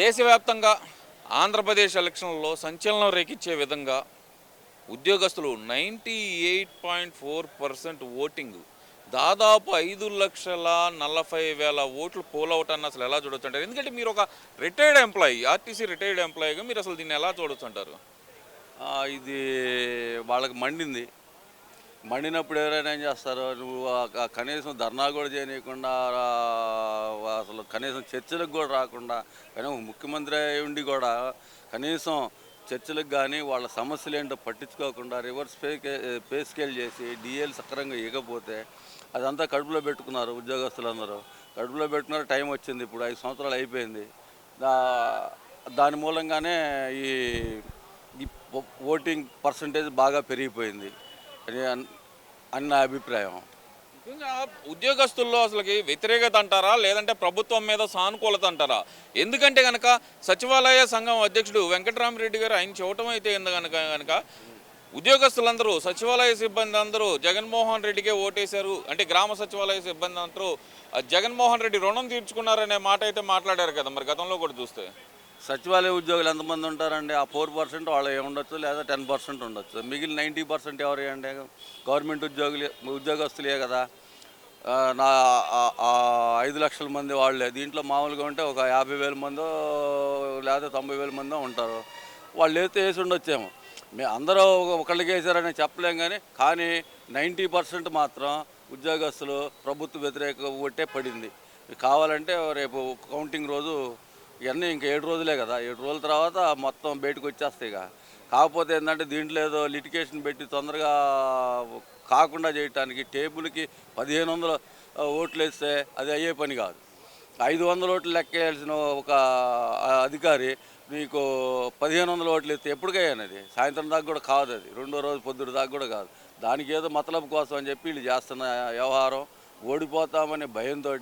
దేశవ్యాప్తంగా ఆంధ్రప్రదేశ్ ఎలక్షన్లో సంచలనం రేకిచ్చే విధంగా ఉద్యోగస్తులు ninety eight point four percent voting. దాదాపు ఐదు లక్షల నలభై వేల ఓట్లు పోల్ అవుట్ అన్న అసలు ఎలా చూడొచ్చు అంటారు? ఎందుకంటే మీరు ఒక రిటైర్డ్ ఎంప్లాయీ ఆర్టీసీ రిటైర్డ్ ఎంప్లాయీగా మీరు అసలు దీన్ని ఎలా చూడొచ్చు అంటారు? ఇది వాళ్ళకి మండింది. మండినప్పుడు ఎవరైనా ఏం చేస్తారు నువ్వు కనీసం ధర్నా కూడా చేయనీయకుండా అసలు కనీసం చర్చలకు కూడా రాకుండా కానీ ముఖ్యమంత్రి అయి ఉండి కూడా కనీసం చర్చలకు కానీ వాళ్ళ సమస్యలు ఏంటో పట్టించుకోకుండా రివర్స్ పే పే స్కేల్ చేసి డిఎల్ సక్రంగా ఇవ్వకపోతే అదంతా కడుపులో పెట్టుకున్నారు ఉద్యోగస్తులందరూ. కడుపులో పెట్టుకున్నారు టైం వచ్చింది ఇప్పుడు ఐదు సంవత్సరాలు అయిపోయింది. దాని మూలంగానే ఈ ఓటింగ్ పర్సంటేజ్ బాగా పెరిగిపోయింది. అని అన్న అభిప్రాయం. ముఖ్యంగా ఉద్యోగస్తుల్లో అసలుకి వ్యతిరేకత అంటారా? లేదంటే ప్రభుత్వం మీద సానుకూలత అంటారా? ఎందుకంటే కనుక సచివాలయ సంఘం అధ్యక్షుడు వెంకటరామరెడ్డి గారు ఆయన చూడటం అయితే ఎందు కనుక కనుక ఉద్యోగస్తులందరూ సచివాలయ సిబ్బంది అందరూ జగన్మోహన్ రెడ్డికే ఓటేశారు. అంటే గ్రామ సచివాలయ సిబ్బంది అందరూ ఆ జగన్మోహన్ రెడ్డి రుణం తీర్చుకున్నారనే మాట అయితే మాట్లాడారు కదా మరి గతంలో కూడా చూస్తే. సచివాలయ ఉద్యోగులు ఎంతమంది ఉంటారండి? ఆ ఫోర్ పర్సెంట్ వాళ్ళు ఉండొచ్చు? లేదా టెన్ పర్సెంట్ ఉండొచ్చు. మిగిలిన నైంటీ పర్సెంట్ ఎవరు అండి గవర్నమెంట్ ఉద్యోగులు ఉద్యోగస్తులే కదా. నా ఐదు లక్షల మంది వాళ్ళే. దీంట్లో మామూలుగా ఉంటే ఒక యాభై వేల మందో లేదా తొంభై వేల మందో ఉంటారు. వాళ్ళు అయితే వేసి ఉండొచ్చేమో. మేము అందరూ ఒకళ్ళకి వేసారని చెప్పలేం కానీ కానీ నైంటీ పర్సెంట్ మాత్రం ఉద్యోగస్తులు ప్రభుత్వ వ్యతిరేక ఒట్టే పడింది. కావాలంటే రేపు కౌంటింగ్ రోజు ఇవన్నీ ఇంకా ఏడు రోజులే కదా. ఏడు రోజుల తర్వాత మొత్తం బయటకు వచ్చేస్తాయి ఇక. కాకపోతే ఏంటంటే దీంట్లో ఏదో లిటికేషన్ పెట్టి తొందరగా కాకుండా చేయటానికి టేబుల్కి పదిహేను వందల ఓట్లు వేస్తే అది అయ్యే పని కాదు. ఐదు వందల ఓట్లు లెక్కేయాల్సిన ఒక అధికారి మీకు పదిహేను వందల ఓట్లు వేస్తే ఎప్పటికయ్యానది సాయంత్రం దాకా కూడా కాదు అది. రెండో రోజు పొద్దుడు దాకా కూడా కాదు. దానికి ఏదో మతలబు కోసం అని చెప్పి వీళ్ళు చేస్తున్న వ్యవహారం ఓడిపోతామనే భయంతో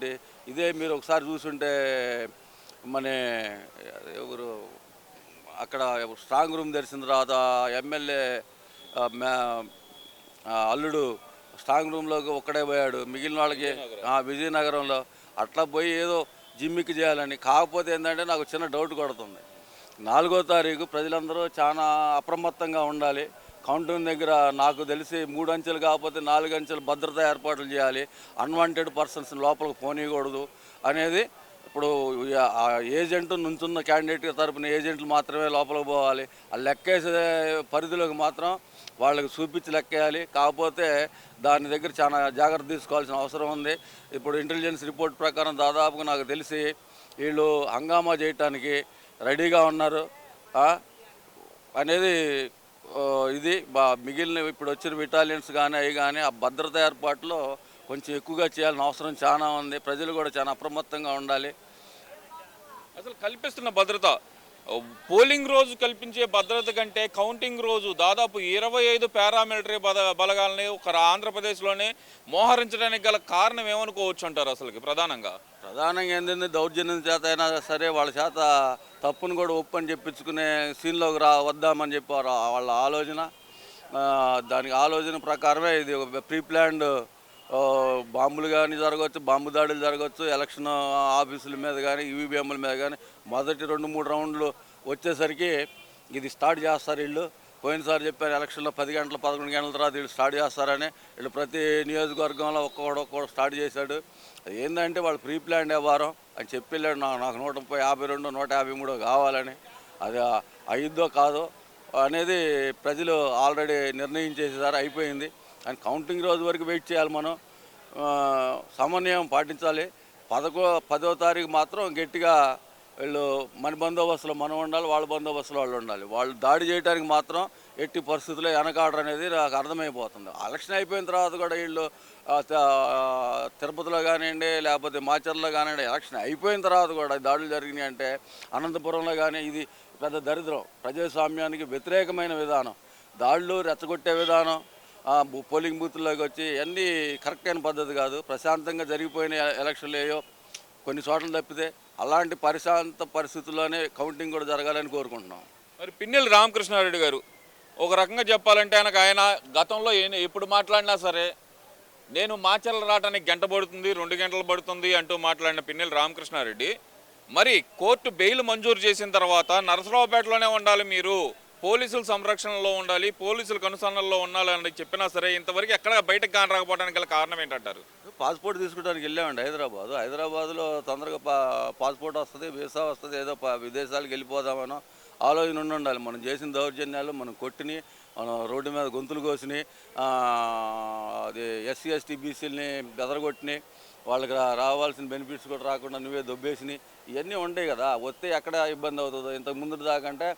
ఇదే మీరు ఒకసారి చూసుంటే మన ఎవరు అక్కడ స్ట్రాంగ్ రూమ్ తెరిచిన తర్వాత ఎమ్మెల్యే అల్లుడు స్ట్రాంగ్ రూమ్లోకి ఒక్కడే పోయాడు. మిగిలిన వాళ్ళకి ఆ, విజయనగరంలో అట్లా పోయి ఏదో జిమ్మికి చేయాలని. కాకపోతే ఏంటంటే నాకు చిన్న డౌట్ కొడుతుంది. నాలుగో తారీఖు ప్రజలందరూ చాలా అప్రమత్తంగా ఉండాలి. కౌంటింగ్ దగ్గర నాకు తెలిసి మూడు అంచెలు కాకపోతే నాలుగు అంచెలు భద్రతా ఏర్పాట్లు చేయాలి. అన్వాంటెడ్ పర్సన్స్ లోపలికి పోనీయకూడదు అనేది ఇప్పుడు ఆ- ఏజెంట్ నుంచున్న క్యాండిడేట్ తరపున ఏజెంట్లు మాత్రమే లోపలికి పోవాలి. ఆ లెక్కేసే పరిధిలోకి మాత్రం వాళ్ళకి చూపించి లెక్కేయాలి. కాకపోతే దాని దగ్గర చాలా జాగ్రత్త తీసుకోవాల్సిన అవసరం ఉంది. ఇప్పుడు ఇంటెలిజెన్స్ రిపోర్ట్ ప్రకారం దాదాపుగా నాకు తెలిసి వీళ్ళు హంగామా చేయటానికి రెడీగా ఉన్నారు. అనేది ఇది మిగిలిన ఇప్పుడు వచ్చిన బిటాలియన్స్ కానీ అవి కానీ ఆ భద్రత ఏర్పాట్లో కొంచెం ఎక్కువగా చేయాల్సిన అవసరం చాలా ఉంది. ప్రజలు కూడా చాలా అప్రమత్తంగా ఉండాలి. అసలు కల్పిస్తున్న భద్రత. పోలింగ్ రోజు కల్పించే భద్రత కంటే కౌంటింగ్ రోజు దాదాపు ఇరవై ఐదు పారామిలిటరీ బల బలగాలని ఒక ఆంధ్రప్రదేశ్లోనే మోహరించడానికి గల కారణం ఏమనుకోవచ్చు అంటారు అసలుకి ప్రధానంగా? ప్రధానంగా ఏంటంటే దౌర్జన్యం చేత అయినా సరే వాళ్ళ చేత తప్పును కూడా ఒప్పని చెప్పించుకునే సీన్లోకి రా వద్దామని చెప్పారు. వాళ్ళ ఆలోచన దానికి ఆలోచన ప్రకారమే ఇది ప్రీ ప్లాన్డ్ బాంబులు కానీ జరగవచ్చు బాంబు దాడులు జరగవచ్చు ఎలక్షన్ ఆఫీసుల మీద కానీ ఈవీఎంల మీద కానీ మొదటి రెండు మూడు రౌండ్లు వచ్చేసరికి ఇది స్టార్ట్ చేస్తారు వీళ్ళు. పోయినసారి చెప్పారు ఎలక్షన్లో పది గంటల పదకొండు గంటల తర్వాత వీళ్ళు స్టార్ట్ చేస్తారని. వీళ్ళు ప్రతి నియోజకవర్గంలో ఒక్కొక్కడు ఒక్కొక్కడు స్టార్ట్ చేశాడు. ఏంటంటే వాళ్ళు ప్రీ ప్లాన్ వ్యవహారం అని చెప్పి వెళ్ళాడు నాకు నాకు నూట ముప్పై యాభై రెండు నూట యాభై మూడు కావాలని. అది అయిద్దో కాదో అనేది ప్రజలు ఆల్రెడీ నిర్ణయించేసారు అయిపోయింది. కానీ కౌంటింగ్ రోజు వరకు వెయిట్ చేయాలి మనం. సమన్వయం పాటించాలి. పదకో పదో తారీఖు మాత్రం గట్టిగా వీళ్ళు మన బందోబస్తులో మనం ఉండాలి వాళ్ళ బందోబస్తులో వాళ్ళు ఉండాలి. వాళ్ళు దాడి చేయడానికి మాత్రం ఎట్టి పరిస్థితుల్లో వెనకాడరు అనేది నాకు అర్థమైపోతుంది. ఎలక్షన్ అయిపోయిన తర్వాత కూడా వీళ్ళు తిరుపతిలో కానివ్వండి లేకపోతే మాచర్లో కానివ్వండి ఎలక్షన్ అయిపోయిన తర్వాత కూడా దాడులు జరిగినాయి అంటే అనంతపురంలో కానీ ఇది పెద్ద దరిద్రం. ప్రజాస్వామ్యానికి వ్యతిరేకమైన విధానం. దాడులు రెచ్చగొట్టే విధానం. పోలింగ్ బూత్లోకి వచ్చి అన్నీ కరెక్ట్ అయిన పద్ధతి కాదు. ప్రశాంతంగా జరిగిపోయిన ఎలక్షన్లు ఏయో కొన్ని చోట్ల తప్పితే అలాంటి పరిశాంత పరిస్థితుల్లోనే కౌంటింగ్ కూడా జరగాలని కోరుకుంటున్నాం. మరి పిన్నెల్లి రామకృష్ణారెడ్డి గారు ఒక రకంగా చెప్పాలంటే ఆయనకు ఆయన గతంలో ఏ- ఎప్పుడు మాట్లాడినా సరే నేను మాచర్ల రావడానికి గంట పడుతుంది రెండు గంటలు పడుతుంది అంటూ మాట్లాడిన పిన్నెల్లి రామకృష్ణారెడ్డి మరి కోర్టు బెయిల్ మంజూరు చేసిన తర్వాత నరసరావుపేటలోనే ఉండాలి మీరు. పోలీసుల సంరక్షణలో ఉండాలి పోలీసుల కనుసన్నల్లో ఉండాలని చెప్పినా సరే ఇంతవరకు ఎక్కడ బయటకు కాని రాకపోవడానికి గల కారణం ఏంటంటారు? పాస్పోర్ట్ తీసుకోవడానికి వెళ్ళామండి హైదరాబాద్. హైదరాబాద్లో తొందరగా పా పాస్పోర్ట్ వస్తుంది వీసా వస్తుంది ఏదో పా- విదేశాలకు వెళ్ళిపోదామనో ఆలోచన ఉండి ఉండాలి మనం చేసిన దౌర్జన్యాలు మనం కొట్టిని మనం రోడ్డు మీద గొంతులు కోసిని అది ఎస్సీ ఎస్టీ బీసీలని బెదరగొట్టిని వాళ్ళకి రావాల్సిన బెనిఫిట్స్ కూడా రాకుండా నువ్వే దొబ్బేసినాయి ఇవన్నీ ఉంటాయి కదా. వస్తే ఎక్కడ ఇబ్బంది అవుతుందో ఇంతకు ముందు దాకంటే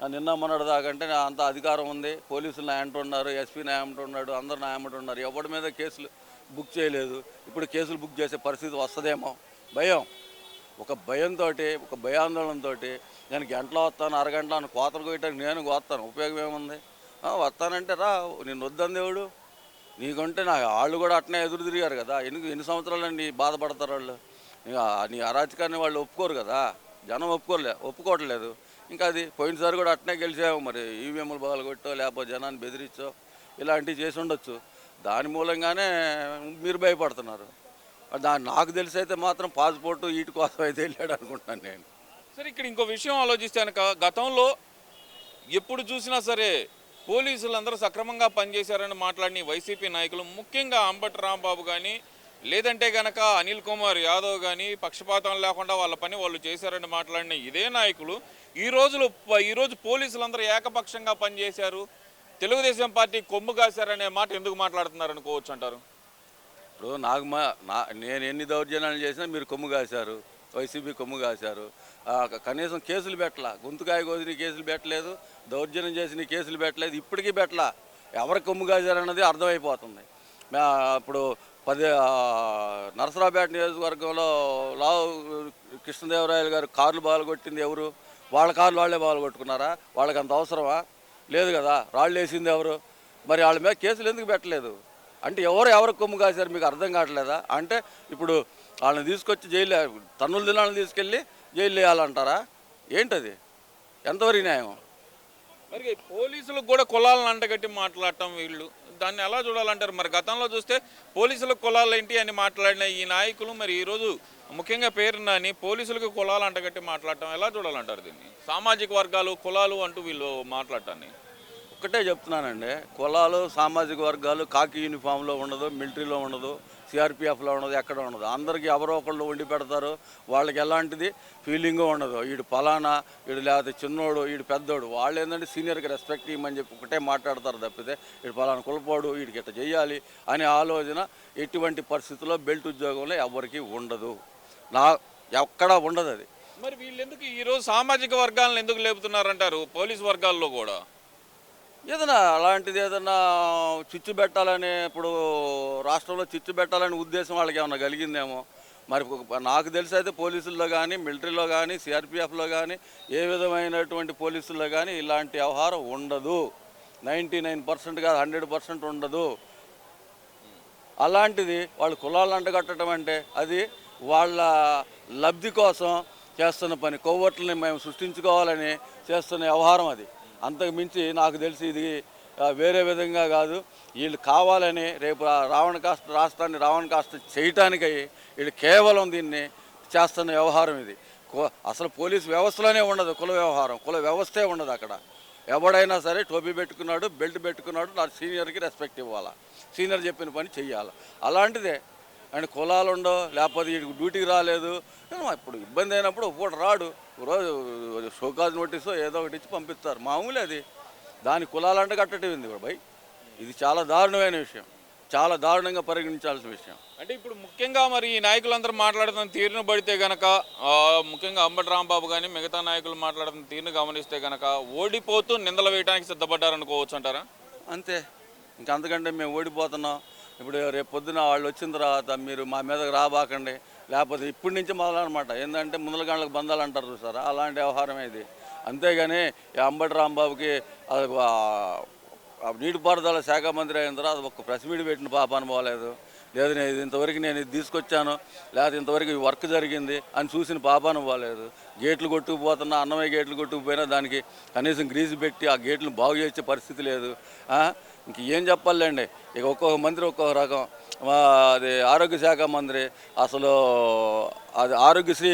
నిన్న మొన్నటి దాకంటే నా అంత అధికారం ఉంది. పోలీసులు నా ఉన్నారు ఎస్పీ నా వెంట ఉన్నాడు అందరు నా వెంట ఉన్నారు. ఎవరి మీద కేసులు బుక్ చేయలేదు. ఇప్పుడు కేసులు బుక్ చేసే పరిస్థితి వస్తుందేమో. భయం. ఒక భయంతో ఒక భయాందోళనతో నేను గంటలో వస్తాను అరగంటలో అని కోతలు కోయటానికి నేను కోస్తాను ఉపయోగం ఏముంది? వస్తానంటే రా నేను వద్దని దేవుడు. నీకంటే నా వాళ్ళు కూడా అట్నే ఎదురు తిరిగారు కదా. ఎందుకు ఎన్ని సంవత్సరాలు నీ బాధపడతారు వాళ్ళు? నీ నీ అరాచకాన్ని వాళ్ళు ఒప్పుకోరు కదా. జనం ఒప్పుకోలే ఒప్పుకోవట్లేదు. ఇంకా అది పోయినసారి కూడా అట్నే గెలిచాము మరి ఈవీఎంలు బాగా కొట్టో లేకపోతే జనాన్ని బెదిరించో ఇలాంటివి చేసి ఉండొచ్చు. దాని మూలంగానే మీరు భయపడుతున్నారు. దాని నాకు తెలిసి అయితే మాత్రం పాస్పోర్టు వీటి కోసం అయితే వెళ్ళాడు అనుకుంటున్నాను నేను. సరే ఇక్కడ ఇంకో విషయం ఆలోచిస్తే కనుక గతంలో ఎప్పుడు చూసినా సరే పోలీసులు అందరూ సక్రమంగా పనిచేశారని మాట్లాడిన వైసీపీ నాయకులు ముఖ్యంగా అంబటి రాంబాబు కానీ లేదంటే గనక అనిల్ కుమార్ యాదవ్ కానీ పక్షపాతం లేకుండా వాళ్ళ పని వాళ్ళు చేశారని మాట్లాడిన ఇదే నాయకులు ఈ రోజులు ఈరోజు పోలీసులందరూ పోలీసులు అందరూ ఏకపక్షంగా పనిచేశారు తెలుగుదేశం పార్టీ కొమ్ము కాశారనే మాట ఎందుకు మాట్లాడుతున్నారు అనుకోవచ్చు అంటారు? ఇప్పుడు నాకు మా నా నేను ఎన్ని దౌర్జన్యాలు చేసినా మీరు కొమ్ము కాశారు వైసీపీ కొమ్ము కాశారు. కనీసం కేసులు పెట్టలా గొంతుకాయ కోసిన కేసులు పెట్టలేదు దౌర్జన్యం చేసిన కేసులు పెట్టలేదు ఇప్పటికీ పెట్టలా. ఎవరు కొమ్ము కాశారన్నది అర్థమైపోతుంది. ఇప్పుడు పది నరసరావుపేట నియోజకవర్గంలో లావు కృష్ణదేవరాయలు గారు కార్లు బాగా కొట్టింది ఎవరు? వాళ్ళ కార్లు వాళ్ళే బాగా కొట్టుకున్నారా? వాళ్ళకి అంత అవసరమా? లేదు కదా రాళ్ళు వేసింది ఎవరు? మరి వాళ్ళ మీద కేసులు ఎందుకు పెట్టలేదు? అంటే ఎవరు ఎవరు కొమ్ము కాశారు మీకు అర్థం కావట్లేదా? అంటే ఇప్పుడు వాళ్ళని తీసుకొచ్చి జైలు తన్నుల దినాలను తీసుకెళ్ళి జైలు వేయాలంటారా? ఏంటది? ఎంతవరకు న్యాయం? మరి పోలీసులకు కూడా కులాలను అంటగట్టి మాట్లాడటం వీళ్ళు. దాన్ని ఎలా చూడాలంటారు? మరి గతంలో చూస్తే పోలీసులకు కులాలు ఏంటి అని మాట్లాడిన ఈ నాయకులు మరి ఈరోజు ముఖ్యంగా పేరునని పోలీసులకు కులాలు అంటగట్టి మాట్లాడటం ఎలా చూడాలంటారు దీన్ని? సామాజిక వర్గాలు కులాలు అంటూ వీళ్ళు మాట్లాడటాన్ని. ఒక్కటే చెప్తున్నానండి. కులాలు సామాజిక వర్గాలు కాకి యూనిఫామ్లో ఉండదు మిలిటరీలో ఉండదు. సిఆర్పిఎఫ్లో ఉండదు ఎక్కడ ఉండదు అందరికీ ఎవరో ఒకళ్ళు వండి పెడతారు. వాళ్ళకి ఎలాంటిది? ఫీలింగ్ ఉండదు. వీడు పలానా వీడు లేకపోతే చిన్నోడు వీడు పెద్దోడు. వాళ్ళు ఏంటంటే సీనియర్కి రెస్పెక్ట్ ఇవ్వమని చెప్పి ఒకటే మాట్లాడతారు తప్పితే వీడు పలానా కులపోడు వీడికి ఇట్లా చేయాలి అనే ఆలోచన ఎటువంటి పరిస్థితుల్లో బెల్ట్ ఉద్యోగంలో ఎవరికి ఉండదు. నా ఎక్కడా ఉండదు అది మరి వీళ్ళు ఎందుకు ఈరోజు సామాజిక వర్గాలను ఎందుకు లేపుతున్నారంటారు? పోలీస్ వర్గాల్లో కూడా. ఏదైనా అలాంటిది ఏదైనా చిచ్చు పెట్టాలని ఇప్పుడు రాష్ట్రంలో చిచ్చు పెట్టాలనే ఉద్దేశం వాళ్ళకి ఏమైనా కలిగిందేమో? మరి నాకు తెలిసి అయితే పోలీసుల్లో కానీ మిలిటరీలో కానీ సిఆర్పిఎఫ్లో కానీ ఏ విధమైనటువంటి పోలీసుల్లో కానీ ఇలాంటి వ్యవహారం ఉండదు. నైంటీ నైన్ పర్సెంట్ కాదు హండ్రెడ్ పర్సెంట్ ఉండదు. అలాంటిది వాళ్ళు కులాలను అంటగట్టడం అంటే అది వాళ్ళ లబ్ధి కోసం చేస్తున్న పని కొవ్వొట్లని మేము సృష్టించుకోవాలని చేస్తున్న వ్యవహారం అది. అంతకు మించి నాకు తెలిసి ఇది వేరే విధంగా కాదు. వీళ్ళు కావాలని రేపు రావణ కాస్త రాష్ట్రాన్ని రావణ కాస్త చేయటానికై వీళ్ళు కేవలం దీన్ని చేస్తున్న వ్యవహారం ఇది. కో- అసలు పోలీస్ వ్యవస్థలోనే ఉండదు కుల వ్యవహారం కుల వ్యవస్థే ఉండదు అక్కడ. ఎవడైనా సరే టోపీ పెట్టుకున్నాడు బెల్ట్ పెట్టుకున్నాడు నా సీనియర్కి రెస్పెక్ట్ ఇవ్వాలా? సీనియర్ చెప్పిన పని చెయ్యాలి? అలాంటిదే. అండ్ కులాలు ఉండవు లేకపోతే వీడికి డ్యూటీకి రాలేదు. ఇప్పుడు ఇబ్బంది అయినప్పుడు ఒకటి రాడు. రోజు షోకాజ్ నోటీసు ఏదో ఒకటి ఇచ్చి పంపిస్తారు. మామూలే అది. దాని కులాలంటే కట్టడం భయ్. ఇది చాలా దారుణమైన విషయం. చాలా దారుణంగా పరిగణించాల్సిన విషయం. అంటే ఇప్పుడు ముఖ్యంగా మరి ఈ నాయకులందరూ మాట్లాడుతున్న తీరును పడితే గనక ముఖ్యంగా అంబటి రాంబాబు కానీ మిగతా నాయకులు మాట్లాడుతున్న తీరును గమనిస్తే గనక ఓడిపోతూ నిందలు వేయడానికి సిద్ధపడ్డారనుకోవచ్చు అంటారా? అంతే. ఇంకా అంతకంటే మేము ఓడిపోతున్నాం. ఇప్పుడు రేపు పొద్దున వాళ్ళు వచ్చిన తర్వాత మీరు మా మీదకి రాబాకండి. లేకపోతే ఇప్పటి నుంచి మొదలనమాట. ఏంటంటే ముందల గంటలకు బంధాలు అంటారు చూసారా? అలాంటి వ్యవహారమే ఇది. అంతేగాని ఈ అంబటి రాంబాబుకి అది నీటిపారుదల శాఖ మంత్రి అయిన తర్వాత ఒక ప్రెస్ మీట్ పెట్టిన పాపాను పోలేదు లేదు నేను ఇంతవరకు నేను ఇది తీసుకొచ్చాను లేకపోతే ఇంతవరకు ఈ వర్క్ జరిగింది అని చూసిన పాపాను పోలేదు గేట్లు కొట్టుకుపోతున్నా అన్నమయ్య గేట్లు కొట్టుకుపోయినా దానికి కనీసం గ్రీజు పెట్టి ఆ గేట్లు బాగు చేసే పరిస్థితి లేదు. ఇంక ఏం చెప్పాలండి? ఇక ఒక్కొక్క మంత్రి ఒక్కొక్క రకం. అది ఆరోగ్య శాఖ మంత్రి అసలు అది ఆరోగ్యశ్రీ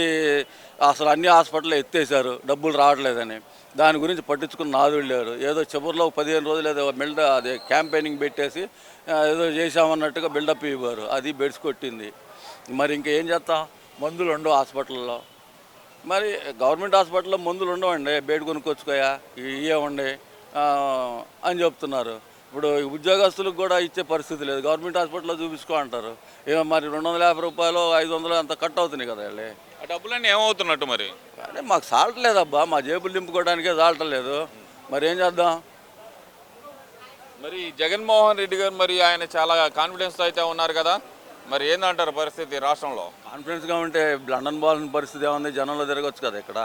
అసలు అన్ని హాస్పిటల్ ఎత్తేసారు డబ్బులు రావట్లేదని. దాని గురించి పట్టించుకున్న నాదుడు లేరు ఏదో చివరిలో పదిహేను రోజులు ఏదో బిల్డ అదే క్యాంపెయినింగ్ పెట్టేసి ఏదో చేశామన్నట్టుగా బిల్డప్ ఇవ్వరు. అది బెడ్స్ కొట్టింది. మరి ఇంకా ఏం చేస్తాం? మందులు ఉండవు హాస్పిటల్లో. మరి గవర్నమెంట్ హాస్పిటల్లో మందులు ఉండవండి. బయట కొనుక్కొచ్చుకోయా? ఇవే ఉండే. ఆ, అని చెప్తున్నారు. ఇప్పుడు ఉద్యోగస్తులకు కూడా ఇచ్చే పరిస్థితి లేదు. గవర్నమెంట్ హాస్పిటల్లో చూపించుకో అంటారు. ఏమో మరి రెండు వందల యాభై రూపాయలు ఐదు వందలు అంత కట్ అవుతున్నాయి కదా వెళ్ళి. ఆ డబ్బులన్నీ ఏమవుతున్నట్టు మరి? కానీ మాకు సాల్టలేదబ్బా మా జేబులు నింపుకోవడానికే సాల్టలేదు మరి ఏం చేద్దాం? మరి జగన్మోహన్ రెడ్డి గారు మరి ఆయన చాలా కాన్ఫిడెన్స్తో అయితే ఉన్నారు కదా. మరి ఏందంటారు పరిస్థితి రాష్ట్రంలో? కాన్ఫిడెన్స్గా ఉంటే లండన్ బాల్సిన పరిస్థితి ఏముంది? జనంలో తిరగచ్చు కదా ఇక్కడ.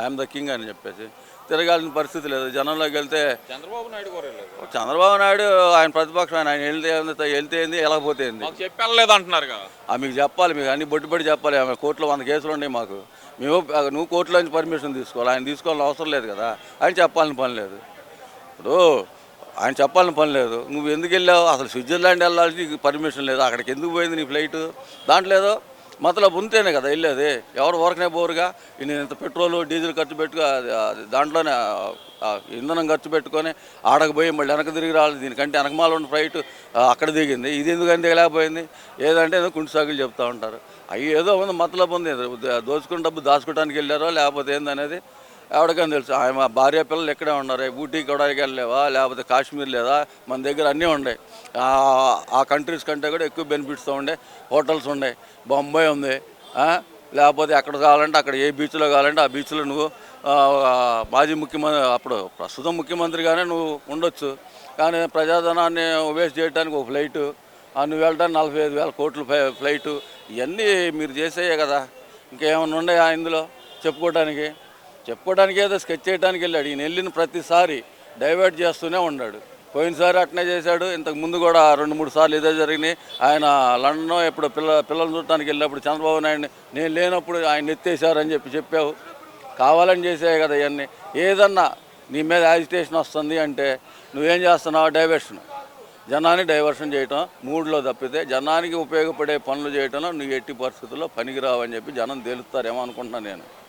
ఐఎమ్ ద కింగ్ అని చెప్పేసి. తిరగాల్సిన పరిస్థితి లేదు. జనంలోకి వెళ్తే చంద్రబాబు నాయుడు కూడా చంద్రబాబు నాయుడు ఆయన ప్రతిపక్షం ఆయన వెళ్తే ఏంది, వెళ్తే ఏంది? ఎలా పోతే చెప్పలేదు అంటున్నారు మీకు చెప్పాలి. మీకు అన్ని బొట్టు బట్టి చెప్పాలి. ఆమె కోర్టులో వంద కేసులు ఉన్నాయి మాకు. మేము నువ్వు కోర్టులో నుంచి పర్మిషన్ తీసుకోవాలి. ఆయన తీసుకోవాలని అవసరం లేదు కదా. ఆయన చెప్పాలని పని లేదు. ఇప్పుడు ఆయన చెప్పాలని పని లేదు. నువ్వు ఎందుకు వెళ్ళావు? అసలు స్విట్జర్లాండ్ వెళ్ళాల్సి నీకు పర్మిషన్ లేదు. అక్కడికి ఎందుకు పోయింది నీ ఫ్లైట్ దాంట్లో ఏదో మతలబ్ ఉంటేనే కదా వెళ్ళేది. ఎవరు ఊరకనే బోరుగా నేను ఇంత పెట్రోల్ డీజిల్ ఖర్చు పెట్టుకు అది- దాంట్లోనే ఇంధనం ఖర్చు పెట్టుకొని ఆడకపోయి మళ్ళీ వెనక తిరిగి రావాలి. దీనికంటే వెనకమాల ఉన్న ఫ్లైట్ అక్కడ దిగింది. ఇది ఎందుకని దిగలేకపోయింది ఏదంటే ఏదో కుంటి సాగులు చెప్తా ఉంటారు. అవి ఏదో ఉంది మతలబ్ ఉంది. దోచుకున్న డబ్బు దాచుకోవడానికి వెళ్ళారో లేకపోతే ఏందనేది ఎవరికైనా తెలుసు ఆయన భార్య పిల్లలు ఎక్కడే ఉన్నారు ఊటీ కొడానికి వెళ్ళలేవా? లేకపోతే కాశ్మీర్ లేదా? మన దగ్గర అన్నీ ఉన్నాయి ఆ- కంట్రీస్ కంటే కూడా ఎక్కువ బెనిఫిట్స్తో ఉండే హోటల్స్ ఉన్నాయి బొంబాయి ఉంది లేకపోతే ఎక్కడ కావాలంటే అక్కడ ఏ బీచ్లో కావాలంటే ఆ బీచ్లో నువ్వు మాజీ ముఖ్యమంత్రి అప్పుడు ప్రస్తుతం ముఖ్యమంత్రిగానే నువ్వు ఉండొచ్చు. కానీ ప్రజాధనాన్ని వేస్ట్ చేయడానికి ఒక ఫ్లైటు ఆ నువ్వు వెళ్ళడానికి నలభై ఐదు వేల కోట్ల ఫ్లైటు ఇవన్నీ మీరు చేసేయే కదా. ఇంకేమైనా ఉన్నాయా ఇందులో చెప్పుకోవడానికి చెప్పుకోవడానికి ఏదో స్కెచ్ చేయడానికి వెళ్ళాడు. ఈయన వెళ్ళిన ప్రతిసారి డైవర్ట్ చేస్తూనే ఉన్నాడు. పోయినసారి అట్నే చేశాడు. ఇంతకు ముందు కూడా రెండు మూడు సార్లు ఇదే జరిగినాయి. ఆయన లండన్ ఎప్పుడు పిల్ల పిల్లలు చూడటానికి వెళ్ళినప్పుడు చంద్రబాబు నాయుడిని నేను లేనప్పుడు ఆయన ఎత్తేసారని చెప్పి చెప్పావు. కావాలని చేసాయి కదా ఇవన్నీ ఏదన్నా నీ మీద యాజిటేషన్ వస్తుంది అంటే నువ్వేం చేస్తున్నావు? డైవర్షన్ జనాన్ని డైవర్షన్ చేయటం మూడులో తప్పితే జనానికి ఉపయోగపడే పనులు చేయటంలో నువ్వు ఎట్టి పరిస్థితుల్లో పనికిరావని చెప్పి జనం తేలుస్తారేమో అనుకుంటున్నాను నేను.